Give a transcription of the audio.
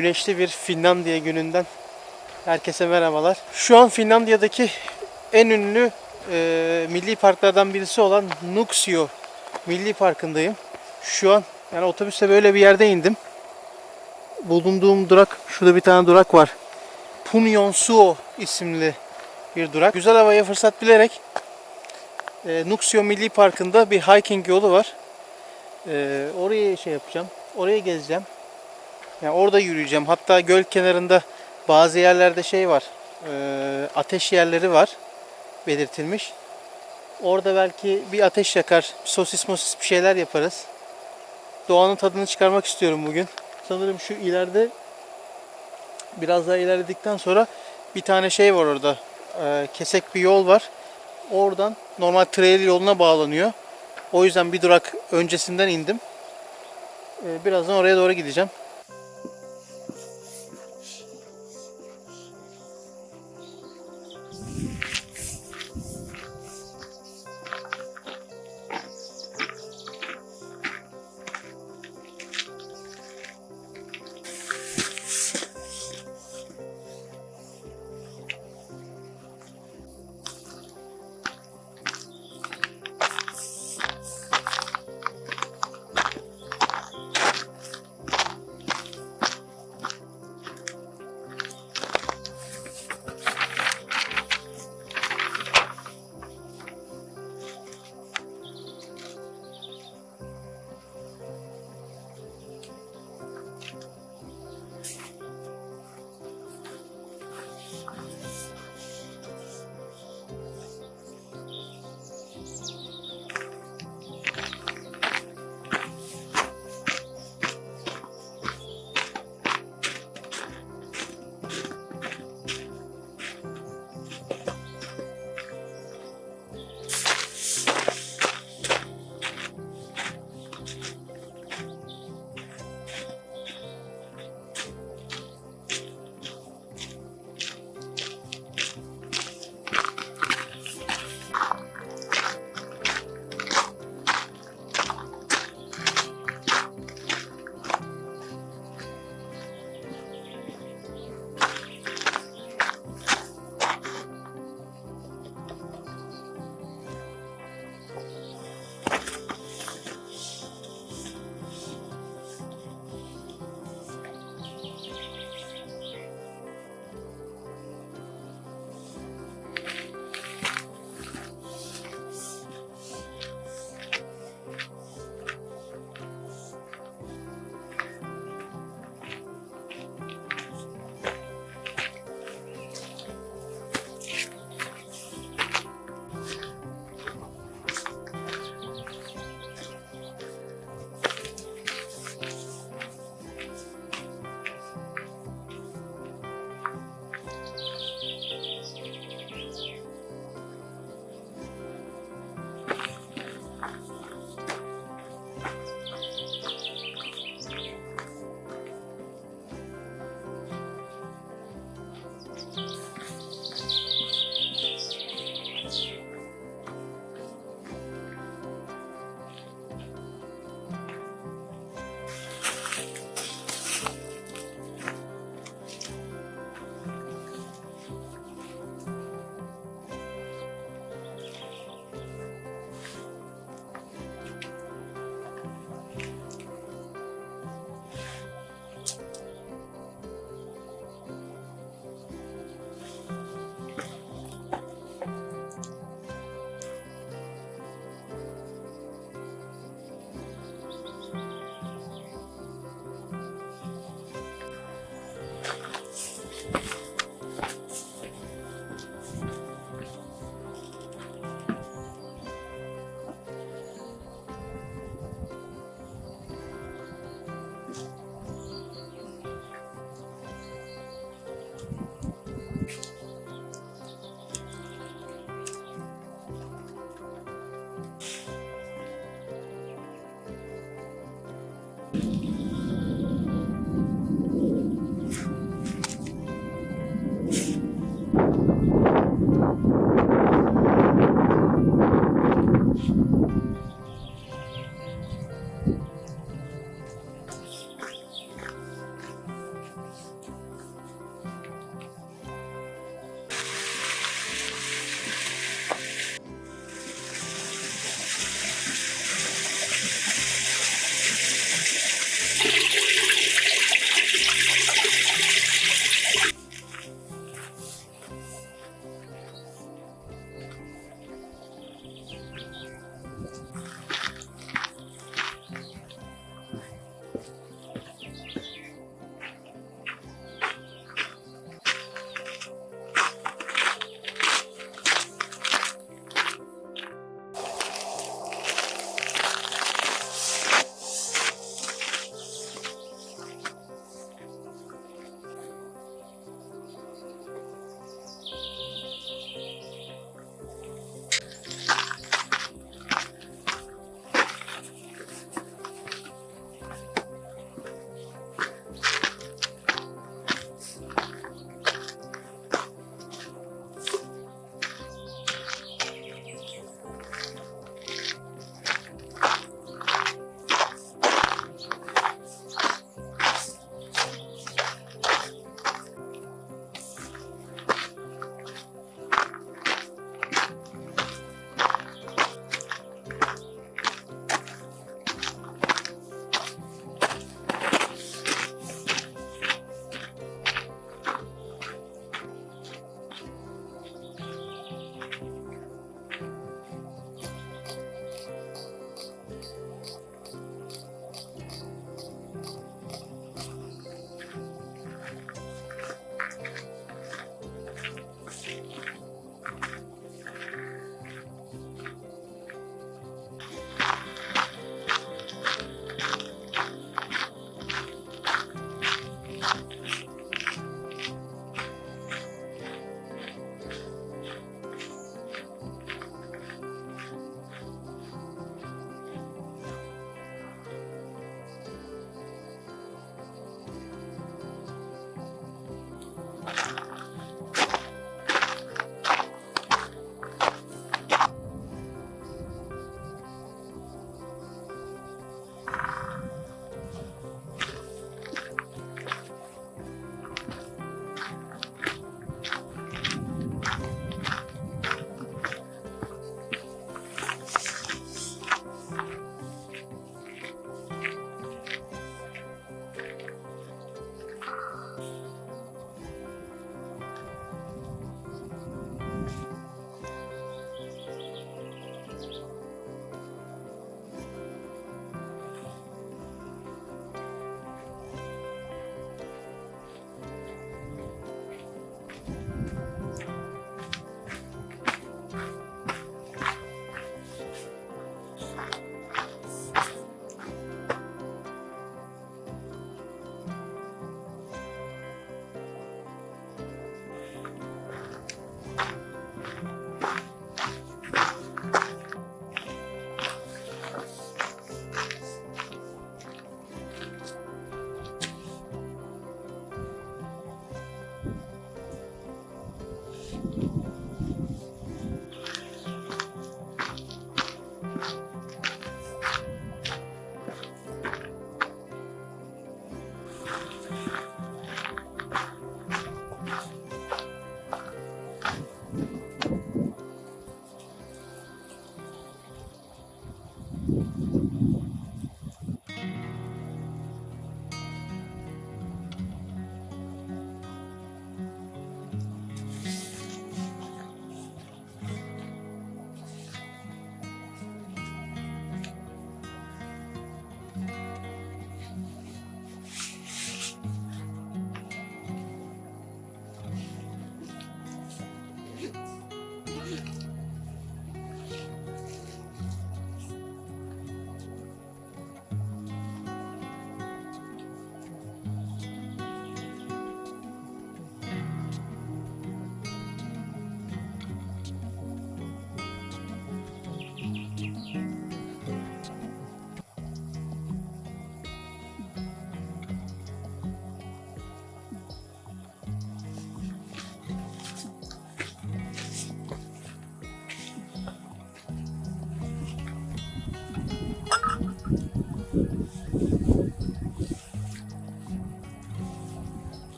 güneşli bir Finlandiya gününden herkese merhabalar. Şu an Finlandiya'daki en ünlü e, milli parklardan birisi olan Nuksio Milli Parkı'ndayım. Şu an yani otobüste böyle bir yerde indim. Bulunduğum durak, şurada bir tane durak var. Punionsuo isimli bir durak. Güzel havaya fırsat bilerek e, Nuksio Milli Parkı'nda bir hiking yolu var. E, oraya şey yapacağım. Oraya gezeceğim. Yani orada yürüyeceğim. Hatta göl kenarında bazı yerlerde şey var. e, ateş yerleri var. Belirtilmiş. Orada belki bir ateş yakar. Sosis mosis bir şeyler yaparız. Doğanın tadını çıkarmak istiyorum bugün. Sanırım şu ileride biraz daha ilerledikten sonra bir tane şey var orada. E, kesek bir yol var. Oradan normal trail yoluna bağlanıyor. O yüzden bir durak öncesinden indim. E, birazdan oraya doğru gideceğim.